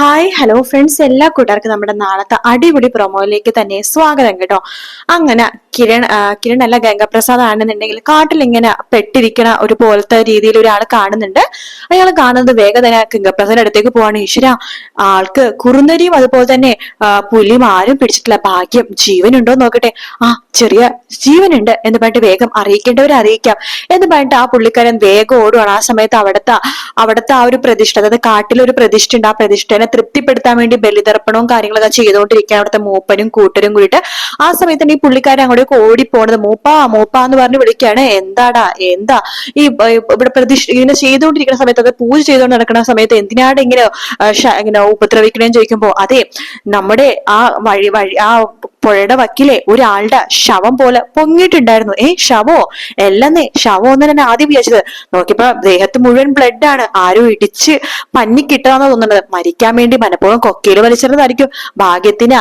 Hi hello friends എല്ലാ കൂട്ടുകാർക്കും നമ്മുടെ നാളത്തെ അടിപൊളി പ്രൊമോയിലേക്ക് തന്നെ സ്വാഗതം കേട്ടോ. അങ്ങനെ കിരൺ കിരൺ അല്ല ഗംഗപ്രസാദ് ആണെന്നുണ്ടെങ്കിൽ കാട്ടിൽ ഇങ്ങനെ പെട്ടിരിക്കണ ഒരു പോലത്തെ രീതിയിൽ ഒരാൾ കാണുന്നുണ്ട്. അയാൾ കാണുന്നത് വേഗം തന്നെ ഗംഗപ്രസാദിന്റെ അടുത്തേക്ക് പോവാണ്. ഈശ്വര ആൾക്ക് കുറുന്നരിയും അതുപോലെ തന്നെ പുലിയും ആരും പിടിച്ചിട്ടില്ല. ഭാഗ്യം ജീവനുണ്ടോ നോക്കട്ടെ. ആ ചെറിയ ജീവനുണ്ട് എന്ന് പറഞ്ഞിട്ട് വേഗം അറിയിക്കേണ്ടവരെ അറിയിക്കാം. എന്ന് പറഞ്ഞിട്ട് ആ പുള്ളിക്കാരൻ വേഗം ഓടുവാണ്. ആ സമയത്ത് അവിടുത്തെ അവിടുത്തെ ആ ഒരു പ്രതിഷ്ഠ അതായത് കാട്ടിലൊരു പ്രതിഷ്ഠ ഉണ്ട് ആ പ്രതിഷ്ഠനെ തൃപ്തിപ്പെടുത്താൻ വേണ്ടി ബലിതർപ്പണവും കാര്യങ്ങളൊക്കെ ചെയ്തുകൊണ്ടിരിക്കുകയാണ് അവിടുത്തെ മൂപ്പനും കൂട്ടരും കൂടിയിട്ട്. ആ സമയത്ത് ഈ പുള്ളിക്കാരൻ അങ്ങോട്ടേക്ക് ഓടിപ്പോണത് മൂപ്പാ മൂപ്പാ എന്ന് പറഞ്ഞ് വിളിക്കുകയാണ്. എന്താടാ എന്താ? ഈ ഇവിടെ പ്രതിഷ്ഠ ഇങ്ങനെ ചെയ്തുകൊണ്ടിരിക്കുന്ന സമയത്ത് അത് പൂജ ചെയ്തുകൊണ്ട് നടക്കുന്ന സമയത്ത് എന്തിനാണ് ഇങ്ങനെ ഇങ്ങനെ ഉപദ്രവിക്കണേന്ന് ചോദിക്കുമ്പോ അതെ നമ്മുടെ ആ വഴി വഴി ആ പുഴയുടെ വക്കിലെ ഒരാളുടെ ശവം പോലെ പൊങ്ങിയിട്ടുണ്ടായിരുന്നു. ഏ ശവോ? എല്ലെന്നേ ശവം എന്ന് തന്നെ ആദ്യം വിചാരിച്ചത്. നോക്കിയപ്പോ ദേഹത്ത് മുഴുവൻ ബ്ലഡ് ആണ്. ആരും ഇടിച്ച് പന്നി കിട്ടാന്ന് തോന്നുന്നത്. മരിക്കാൻ വേണ്ടി മനഃപൂർവം കൊക്കയിൽ വലിച്ചിരുന്നതായിരിക്കും ഭാഗ്യത്തിന്.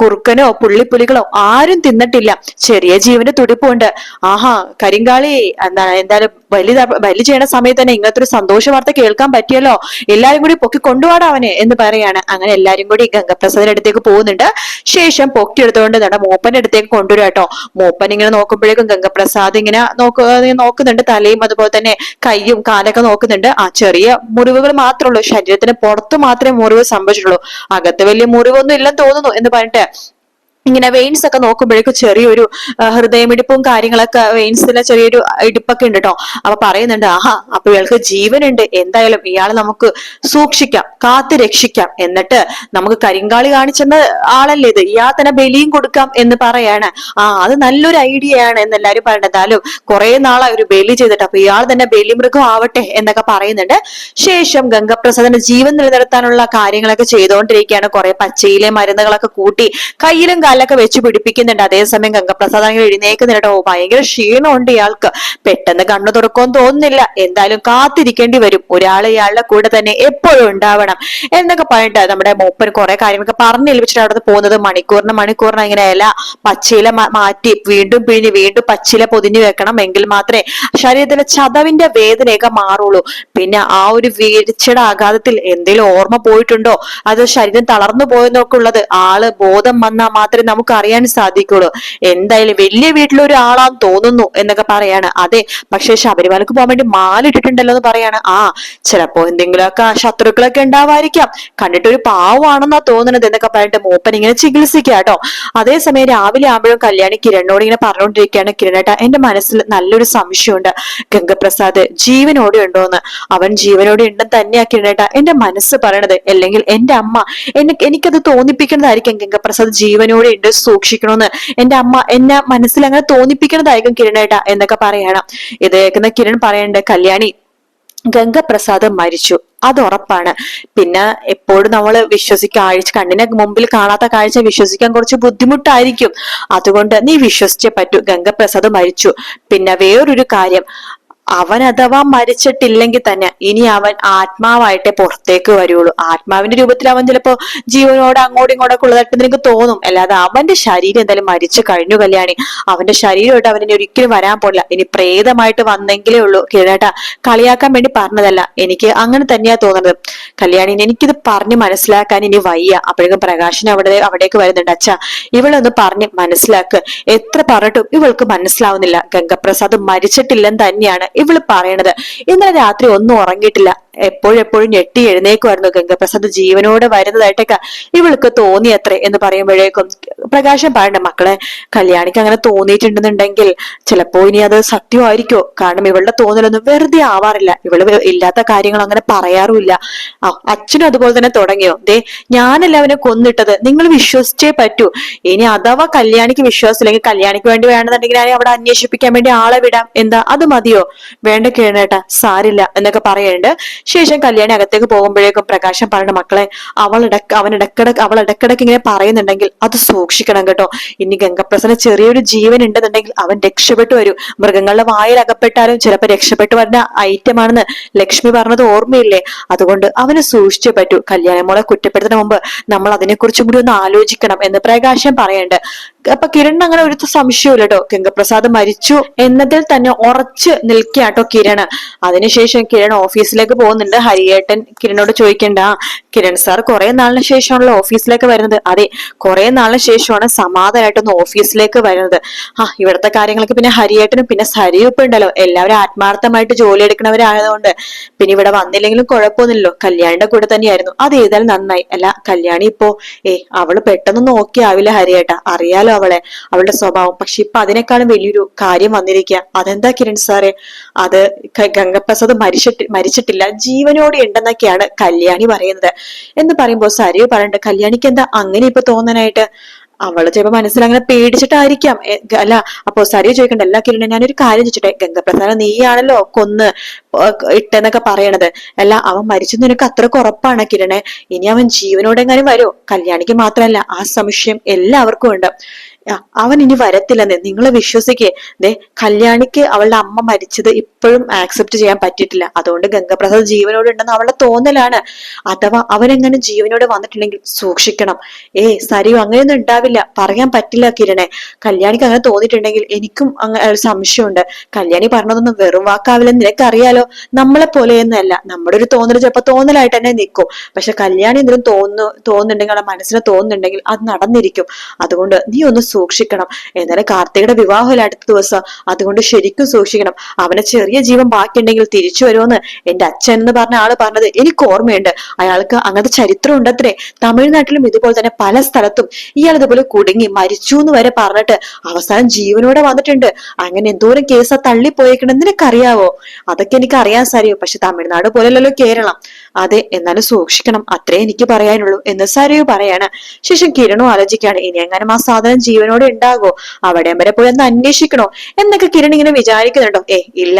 കുറുക്കനോ പുള്ളിപ്പുലികളോ ആരും തിന്നിട്ടില്ല. ചെറിയ ജീവന്റെ തുടിപ്പുണ്ട്. ആഹാ കരിങ്കാളി എന്താണ് എന്തായാലും ബലി ബലി ചെയ്യണ സമയത്ത് തന്നെ ഇങ്ങനത്തെ ഒരു സന്തോഷ വാർത്ത കേൾക്കാൻ പറ്റിയല്ലോ? എല്ലാരും കൂടി പൊക്കി കൊണ്ടുപോടാ അവനെ എന്ന് പറയാണ്. അങ്ങനെ എല്ലാരും കൂടി ഗംഗപ്രസാദിന്റെ അടുത്തേക്ക് പോകുന്നുണ്ട്. ശേഷം പൊക്കി എടുത്തുകൊണ്ട് നമ്മുടെ മൂപ്പന്റെ അടുത്തേക്ക് കൊണ്ടുവരും കേട്ടോ. മൂപ്പൻ ഇങ്ങനെ നോക്കുമ്പോഴേക്കും ഗംഗപ്രസാദ് ഇങ്ങനെ നോക്കു നോക്കുന്നുണ്ട്. തലയും അതുപോലെ തന്നെ കൈയും കാലൊക്കെ നോക്കുന്നുണ്ട്. ആ ചെറിയ മുറിവുകൾ മാത്രമേ ഉള്ളൂ. ശരീരത്തിന് പുറത്ത് മാത്രമേ മുറിവ് സംഭവിച്ചിട്ടുള്ളൂ. അകത്ത് വലിയ മുറിവൊന്നും ഇല്ലെന്ന് തോന്നുന്നു എന്ന് പറഞ്ഞിട്ട് ഇങ്ങനെ വെയിൻസ് ഒക്കെ നോക്കുമ്പോഴേക്കും ചെറിയൊരു ഹൃദയമിടിപ്പും കാര്യങ്ങളൊക്കെ വെയിൻസിലെ ചെറിയൊരു ഇടിപ്പൊക്കെ ഉണ്ട് കേട്ടോ അപ്പൊ പറയുന്നുണ്ട് ആഹാ അപ്പൊ ഇയാൾക്ക് ജീവനുണ്ട്. എന്തായാലും ഇയാളെ നമുക്ക് സൂക്ഷിക്കാം കാത്തു രക്ഷിക്കാം. എന്നിട്ട് നമുക്ക് കരിങ്കാളി കാണിച്ചെന്ന ആളല്ലേ ഇത്? ഇയാൾ തന്നെ ബലിയും കൊടുക്കാം എന്ന് പറയാണ്. ആ അത് നല്ലൊരു ഐഡിയ ആണ് എന്ന് പറയുന്നത് എന്തായാലും കുറെ നാളായി ഒരു ബലി ചെയ്തിട്ട് അപ്പൊ ഇയാൾ തന്നെ ബലിമൃഗം ആവട്ടെ എന്നൊക്കെ പറയുന്നുണ്ട്. ശേഷം ഗംഗപ്രസാദിന്റെ ജീവൻ നിലനിർത്താനുള്ള കാര്യങ്ങളൊക്കെ ചെയ്തുകൊണ്ടിരിക്കുകയാണ് കുറെ പച്ചയിലെ മരുന്നുകളൊക്കെ കൂട്ടി കയ്യിലും കാലിലൊക്കെ വെച്ച് പിടിപ്പിക്കുന്നുണ്ട്. അതേസമയം ഗംഗപ്രസാദ് അങ്ങനെ എഴുന്നേക്കുന്നുണ്ട് ഭയങ്കര ക്ഷീണമുണ്ട് ഇയാൾക്ക്. പെട്ടെന്ന് കണ്ണു തുറക്കുമെന്ന് തോന്നുന്നില്ല. എന്തായാലും കാത്തിരിക്കേണ്ടി വരും. ഒരാൾ ഇയാളുടെ കൂടെ തന്നെ എപ്പോഴും ഉണ്ടാവണം എന്നൊക്കെ പറഞ്ഞിട്ട് നമ്മുടെ മൂപ്പൻ കുറെ കാര്യങ്ങളൊക്കെ പറഞ്ഞേൽപ്പിച്ചിട്ട് അവിടെ പോകുന്നത് മണിക്കൂറിന് മണിക്കൂറിന് ഇങ്ങനെ ഇല പച്ചില മാറ്റി വീണ്ടും പിഴിഞ്ഞ് വീണ്ടും പച്ചില പൊതിഞ്ഞു വെക്കണം എങ്കിൽ മാത്രമേ ശരീരത്തിലെ ചതവിന്റെ വേദനയൊക്കെ മാറുള്ളൂ. പിന്നെ ആ ഒരു വീഴ്ചയുടെ ആഘാതത്തിൽ എന്തെങ്കിലും ഓർമ്മ പോയിട്ടുണ്ടോ? അത് ശരീരം തളർന്നു പോയെന്നൊക്കെ ഉള്ളത് ആൾ ബോധം വന്നാൽ മാത്രമേ നമുക്ക് അറിയാൻ സാധിക്കുള്ളൂ. എന്തായാലും വലിയ വീട്ടിലൊരു ആളാന്ന് തോന്നുന്നു എന്നൊക്കെ പറയാണ്. അതെ പക്ഷെ ശബരിമലക്ക് പോകാൻ വേണ്ടി മാലിട്ടിട്ടുണ്ടല്ലോ എന്ന് പറയാണ്. ആ ചിലപ്പോ എന്തെങ്കിലുമൊക്കെ ശത്രുക്കളൊക്കെ ഉണ്ടാവായിരിക്കാം കണ്ടിട്ടൊരു പാവമാണെന്നാ തോന്നുന്നത് എന്നൊക്കെ പറഞ്ഞിട്ട് മൂപ്പൻ ഇങ്ങനെ ചികിത്സിക്കുക കേട്ടോ. അതേസമയം രാവിലെ ആകുമ്പോഴും കല്യാണി കിരണിനോട് ഇങ്ങനെ പറഞ്ഞുകൊണ്ടിരിക്കുകയാണ്. കിരണേട്ട എന്റെ മനസ്സിൽ നല്ലൊരു സംശയമുണ്ട്. ഗംഗപ്രസാദ് ജീവനോടെ ഉണ്ടോന്ന്. അവൻ ജീവനോടെ ഉണ്ടെന്ന് തന്നെയാ കിരണേട്ട എന്റെ മനസ്സ് പറയണത്. അല്ലെങ്കിൽ എന്റെ അമ്മ എന്നെ എനിക്കത് തോന്നിപ്പിക്കുന്നതായിരിക്കും ഗംഗപ്രസാദ് ജീവനോടെ ഉണ്ട് സൂക്ഷിക്കണമെന്ന് എന്റെ അമ്മ എന്നെ മനസ്സിൽ അങ്ങനെ തോന്നിപ്പിക്കുന്നതായിരിക്കും കിരണേട്ട എന്നൊക്കെ പറയണം. ഇത് കേൾക്കുന്ന കിരൺ പറയണ്ട് കല്യാണി ഗംഗപ്രസാദ് മരിച്ചു. അത് ഉറപ്പാണ്. പിന്നെ എപ്പോഴും നമ്മൾ വിശ്വസിക്കാൻ ആഴ്ച കണ്ണിന് മുമ്പിൽ കാണാത്ത കാഴ്ച വിശ്വസിക്കാൻ കുറച്ച് ബുദ്ധിമുട്ടായിരിക്കും. അതുകൊണ്ട് നീ വിശ്വസിച്ചേ പറ്റൂ ഗംഗപ്രസാദ് മരിച്ചു. പിന്നെ വേറൊരു കാര്യം അവൻ അഥവാ മരിച്ചിട്ടില്ലെങ്കിൽ തന്നെ ഇനി അവൻ ആത്മാവായിട്ടേ പുറത്തേക്ക് വരുള്ളൂ. ആത്മാവിന്റെ രൂപത്തിൽ അവൻ ചിലപ്പോ ജീവനോട് അങ്ങോട്ടും ഇങ്ങോട്ടൊക്കെ ഉള്ളതായിട്ട് നിനക്ക് തോന്നും. അല്ലാതെ അവന്റെ ശരീരം എന്തായാലും മരിച്ചു കഴിഞ്ഞു കല്യാണി. അവന്റെ ശരീരമായിട്ട് അവനെ ഒരിക്കലും വരാൻ പോകില്ല ഇനി പ്രേതമായിട്ട് വന്നെങ്കിലേ ഉള്ളൂ. കിരണേട്ടാ കളിയാക്കാൻ വേണ്ടി പറഞ്ഞതല്ല. എനിക്ക് അങ്ങനെ തന്നെയാ തോന്നുന്നത്. കല്യാണി എനിക്കിത് പറഞ്ഞ് മനസ്സിലാക്കാൻ ഇനി വയ്യ. അപ്പോഴേക്കും പ്രകാശൻ അവിടെ അവിടേക്ക് വരുന്നുണ്ട്. അച്ഛാ ഇവളൊന്ന് പറഞ്ഞ് മനസ്സിലാക്ക്. എത്ര പറഞ്ഞിട്ടും ഇവൾക്ക് മനസ്സിലാവുന്നില്ല. ഗംഗപ്രസാദ് മരിച്ചിട്ടില്ലെന്ന് തന്നെയാണ് ഇവൾ പറയണത്. ഇന്നലെ രാത്രി ഒന്നും ഉറങ്ങിയിട്ടില്ല. എപ്പോഴെപ്പോഴും ഞെട്ടി എഴുന്നേക്കുമായിരുന്നു ഗംഗപ്രസാദ് ജീവനോടെ വരുന്നതായിട്ടൊക്കെ ഇവൾക്ക് തോന്നിയത്രേ എന്ന് പറയുമ്പോഴേക്കും പ്രകാശം പറയണ്ട മക്കളെ കല്യാണിക്ക് അങ്ങനെ തോന്നിയിട്ടുണ്ടെന്നുണ്ടെങ്കിൽ ചിലപ്പോ ഇനി അത് സത്യമായിരിക്കോ? കാരണം ഇവളുടെ തോന്നലൊന്നും വെറുതെ ആവാറില്ല. ഇവൾ ഇല്ലാത്ത കാര്യങ്ങൾ അങ്ങനെ പറയാറുമില്ല. അച്ഛനും അതുപോലെ തന്നെ തുടങ്ങിയോ? ദേ ഞാനല്ല അവനെ കൊന്നിട്ടത്? നിങ്ങൾ വിശ്വസിച്ചേ പറ്റൂ. ഇനി അഥവാ കല്യാണിക്ക് വിശ്വാസം അല്ലെങ്കിൽ കല്യാണിക്ക് വേണ്ടി വേണമെന്നുണ്ടെങ്കിൽ ഞാൻ അവിടെ അന്വേഷിപ്പിക്കാൻ വേണ്ടി ആളെ വിടാം. എന്താ അത് മതിയോ? വേണ്ട കേണേട്ടാ സാരില്ല എന്നൊക്കെ പറയുന്നുണ്ട് ശേഷം കല്യാണി അകത്തേക്ക് പോകുമ്പോഴേക്കും പ്രകാശം പറയുന്ന മക്കളെ അവൾ അവൻ ഇടക്കിടക്ക് അവൾ ഇടക്കിടക്ക് ഇങ്ങനെ പറയുന്നുണ്ടെങ്കിൽ അത് സൂക്ഷിക്കണം കേട്ടോ. ഇനി ഗംഗപ്രസന്ന ചെറിയൊരു ജീവൻ ഉണ്ടെന്നുണ്ടെങ്കിൽ അവൻ രക്ഷപ്പെട്ടു വരും. മൃഗങ്ങളുടെ വായിൽ അകപ്പെട്ടാലും ചിലപ്പോൾ രക്ഷപ്പെട്ടു വരുന്ന ഐറ്റം ആണെന്ന് ലക്ഷ്മി പറഞ്ഞത് ഓർമ്മയില്ലേ? അതുകൊണ്ട് അവന് സൂക്ഷിച്ചു പറ്റൂ. കല്യാണമോളെ കുറ്റപ്പെടുത്തുന്ന മുമ്പ് നമ്മൾ അതിനെക്കുറിച്ചും കൂടി ഒന്ന് ആലോചിക്കണം എന്ന് പ്രകാശം പറയുന്നുണ്ട് അപ്പൊ കിരൺ അങ്ങനെ ഒരു സംശയമില്ല കേട്ടോ ഗംഗപ്രസാദ് മരിച്ചു എന്നതിൽ തന്നെ ഉറച്ച് നിൽക്കുക കേട്ടോ കിരൺ. അതിനുശേഷം കിരൺ ഓഫീസിലേക്ക് പോകുന്നുണ്ട്. ഹരിയേട്ടൻ കിരണോട് ചോദിക്കണ്ട. "ആ, കിരൺ സാർ കുറെ നാളിന് ശേഷമാണല്ലോ ഓഫീസിലേക്ക് വരുന്നത്. അതെ കുറെ നാളിന് ശേഷമാണ് സമാധാനമായിട്ടൊന്ന് ഓഫീസിലേക്ക് വരുന്നത്. ആ ഇവിടുത്തെ കാര്യങ്ങൾക്ക് പിന്നെ ഹരിയേട്ടനും പിന്നെ സരിയുപ്പ് ഉണ്ടല്ലോ. എല്ലാവരും ആത്മാർത്ഥമായിട്ട് ജോലി എടുക്കുന്നവരായതുകൊണ്ട് പിന്നെ ഇവിടെ വന്നില്ലെങ്കിലും കുഴപ്പമൊന്നുമില്ലല്ലോ. കല്യാണിന്റെ കൂടെ തന്നെയായിരുന്നു. അത് ഏതായാലും നന്നായി. അല്ല കല്യാണി ഇപ്പോ ഏ അവൾ പെട്ടെന്ന് ഓക്കെ ആവില്ല ഹരിയേട്ട. അറിയാലോ അവളെ അവളുടെ സ്വഭാവം. പക്ഷെ ഇപ്പൊ അതിനേക്കാളും വലിയൊരു കാര്യം വന്നിരിക്കുക അതെന്താ കിരൺ സാറെ? അത് ഗംഗപ്രസാദ് മരിച്ചിട്ട് മരിച്ചിട്ടില്ല. ജീവനോടെ ഉണ്ടെന്നൊക്കെയാണ് കല്യാണി പറയുന്നത്. എന്ന് പറയുമ്പോൾ സരിയു പറയണ്ട കല്യാണിക്ക് എന്താ അങ്ങനെ ഇപ്പൊ തോന്നാനായിട്ട്? അവൾ ചിലപ്പോ മനസ്സിൽ അങ്ങനെ പേടിച്ചിട്ടായിരിക്കാം അല്ല അപ്പൊ സരിയു ചോദിക്കണ്ട എല്ലാ കിരണ ഞാനൊരു കാര്യം ചോദിച്ചിട്ടെ ഗംഗപ്രസാദ് നീയാണല്ലോ കൊന്ന് ഇട്ടെന്നൊക്കെ പറയണത്. അല്ല അവൻ മരിച്ചു നിനക്ക് അത്ര ഉറപ്പാണ് കിരണെ. ഇനി അവൻ ജീവനോടെങ്ങാനും വരുമോ കല്യാണിക്ക് മാത്രമല്ല ആ സംശയം എല്ലാവർക്കും ഉണ്ട്. അവൻ ഇനി വരത്തില്ലെന്ന് നിങ്ങൾ വിശ്വസിക്കേ. ദേ കല്യാണിക്ക് അവളുടെ അമ്മ മരിച്ചത് ഇപ്പോഴും ആക്സെപ്റ്റ് ചെയ്യാൻ പറ്റിയിട്ടില്ല. അതുകൊണ്ട് ഗംഗപ്രസാദ് ജീവനോട് ഉണ്ടെന്ന് അവളുടെ തോന്നലാണ്. അഥവാ അവനെങ്ങനെ ജീവനോട് വന്നിട്ടുണ്ടെങ്കിൽ സൂക്ഷിക്കണം. ഏ സരിയോ അങ്ങനെയൊന്നും ഉണ്ടാവില്ല. പറയാൻ പറ്റില്ല കിരണെ. കല്യാണിക്ക് അങ്ങനെ തോന്നിയിട്ടുണ്ടെങ്കിൽ എനിക്കും അങ്ങനെ സംശയമുണ്ട്. കല്യാണി പറഞ്ഞതൊന്നും വെറും വാക്കാവില്ലെന്ന് നിനക്കറിയാലോ? നമ്മളെ പോലെയൊന്നല്ല നമ്മുടെ ഒരു തോന്നൽ ചിലപ്പോൾ തോന്നലായിട്ട് തന്നെ നിൽക്കും. പക്ഷെ കല്യാണി എന്തെങ്കിലും തോന്നുന്നു തോന്നുന്നുണ്ടെങ്കിൽ അവളുടെ മനസ്സിന് തോന്നുന്നുണ്ടെങ്കിൽ അത് നടന്നിരിക്കും. അതുകൊണ്ട് നീ ഒന്ന് സൂക്ഷിക്കണം. എന്നാലും കാർത്തികയുടെ വിവാഹമല്ല അടുത്ത ദിവസം. അതുകൊണ്ട് ശരിക്കും സൂക്ഷിക്കണം. അവനെ ചെറിയ ജീവൻ ബാക്കിയുണ്ടെങ്കിൽ തിരിച്ചു വരുമെന്ന് എന്റെ അച്ഛൻ എന്ന് പറഞ്ഞ ആൾ പറഞ്ഞത് എനിക്ക് ഓർമ്മയുണ്ട്. അയാൾക്ക് അങ്ങനത്തെ ചരിത്രം ഉണ്ടത്രേ. തമിഴ്നാട്ടിലും ഇതുപോലെ തന്നെ പല സ്ഥലത്തും ഇയാൾ ഇതുപോലെ കുടുങ്ങി മരിച്ചു എന്ന് വരെ പറഞ്ഞിട്ട് അവസാനം ജീവനോടെ വന്നിട്ടുണ്ട്. അങ്ങനെ എന്തോരം കേസാ തള്ളിപ്പോയേക്കണം. നിനക്കറിയാവോ? അതൊക്കെ എനിക്ക് അറിയാൻ സാരിയോ? പക്ഷെ തമിഴ്നാട് പോലെയല്ലോ കേരളം. അതെ എന്നാലും സൂക്ഷിക്കണം. അത്രേ എനിക്ക് പറയാനുള്ളൂ എന്ന് സാരിയോ പറയാണ്. ശേഷം കിരണോ ആലോചിക്കാണ് ഇനി എങ്ങനെ ആ സാധനം ജീവനോടെ ഉണ്ടാകോ? അവിടെ വരെ പോയി ഒന്ന് അന്വേഷിക്കണോ? എന്നൊക്കെ കിരൺ ഇങ്ങനെ വിചാരിക്കുന്നുണ്ടോ? ഏ ഇല്ല.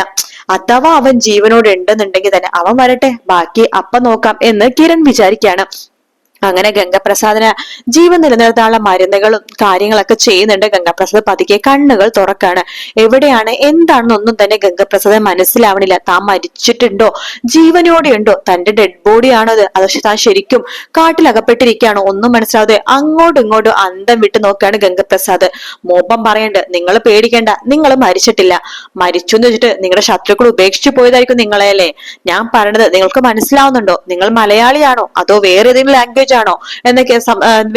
അഥവാ അവൻ ജീവനോട് ഉണ്ടെന്നുണ്ടെങ്കിൽ തന്നെ അവൻ വരട്ടെ. ബാക്കി അപ്പ നോക്കാം എന്ന് കിരൺ വിചാരിക്കാണ്. അങ്ങനെ ഗംഗപ്രസാദിന് ജീവൻ നിലനിർത്താനുള്ള മരുന്നുകളും കാര്യങ്ങളൊക്കെ ചെയ്യുന്നുണ്ട് ഗംഗപ്രസാദ്. പതുക്കെ കണ്ണുകൾ തുറക്കാണ്. എവിടെയാണ് എന്താണെന്നൊന്നും തന്നെ ഗംഗപ്രസാദ് മനസ്സിലാവണില്ല. താൻ മരിച്ചിട്ടുണ്ടോ? ജീവനോടെ ഉണ്ടോ? തന്റെ ഡെഡ് ബോഡി ആണോ അത്? അത് താൻ ശരിക്കും കാട്ടിലകപ്പെട്ടിരിക്കുകയാണോ? ഒന്നും മനസ്സിലാവാതെ അങ്ങോട്ടും ഇങ്ങോട്ടും അന്തം വിട്ട് നോക്കുകയാണ് ഗംഗപ്രസാദ്. മോപ്പം പറയണ്ട് നിങ്ങൾ പേടിക്കേണ്ട നിങ്ങൾ മരിച്ചിട്ടില്ല. മരിച്ചു എന്ന് വെച്ചിട്ട് നിങ്ങളുടെ ശത്രുക്കൾ ഉപേക്ഷിച്ചു പോയതായിരിക്കും നിങ്ങളെ അല്ലേ? ഞാൻ പറയണത് നിങ്ങൾക്ക് മനസ്സിലാവുന്നുണ്ടോ? നിങ്ങൾ മലയാളിയാണോ? അതോ വേറെ ഏതെങ്കിലും ലാംഗ്വേജ് ആണോ എന്നൊക്കെ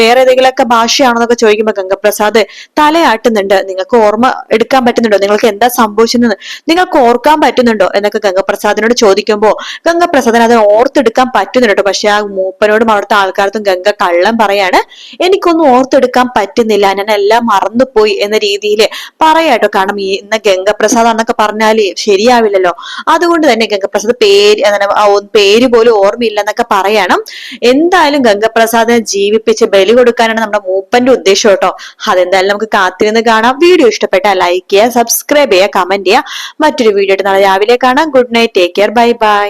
വേറെ ഏതെങ്കിലുമൊക്കെ ഭാഷയാണെന്നൊക്കെ ചോദിക്കുമ്പോൾ ചോദിക്കുമ്പോ ഗംഗപ്രസാദ് തലയാട്ടുന്നുണ്ട്. നിങ്ങൾക്ക് ഓർമ്മ എടുക്കാൻ പറ്റുന്നുണ്ടോ? നിങ്ങൾക്ക് എന്താ സംഭവിച്ചതെന്ന് നിങ്ങൾക്ക് ഓർക്കാൻ പറ്റുന്നുണ്ടോ? എന്നൊക്കെ ഗംഗപ്രസാദിനോട് ചോദിക്കുമ്പോൾ ഗംഗപ്രസാദിന് അത് ഓർത്തെടുക്കാൻ പറ്റുന്നുണ്ട് പക്ഷെ ആ മൂപ്പനോടും അവിടുത്തെ ആൾക്കാർക്കും ഗംഗ കള്ളം പറയാണ്. എനിക്കൊന്നും ഓർത്തെടുക്കാൻ പറ്റുന്നില്ല. ഞാൻ എല്ലാം മറന്നുപോയി എന്ന രീതിയിൽ പറയാട്ടോ കാരണം ഈ ഇന്ന് ഗംഗപ്രസാദ് എന്നൊക്കെ പറഞ്ഞാൽ ശരിയാവില്ലല്ലോ. അതുകൊണ്ട് തന്നെ ഗംഗപ്രസാദ് പേര് പേര് പോലും ഓർമ്മയില്ല എന്നൊക്കെ പറയണം. എന്തായാലും ഗംഗപ്രസാദിനെ ജീവിപ്പിച്ച് ബലി കൊടുക്കാനാണ് നമ്മുടെ മൂപ്പന്റെ ഉദ്ദേശം കേട്ടോ. അതെന്തായാലും നമുക്ക് കാത്തിരുന്ന് കാണാം. വീഡിയോ ഇഷ്ടപ്പെട്ടാൽ ലൈക്ക് ചെയ്യുക സബ്സ്ക്രൈബ് ചെയ്യുക കമന്റ് ചെയ്യുക. മറ്റൊരു വീഡിയോ നാളെ രാവിലെ കാണാം. Good night take care bye bye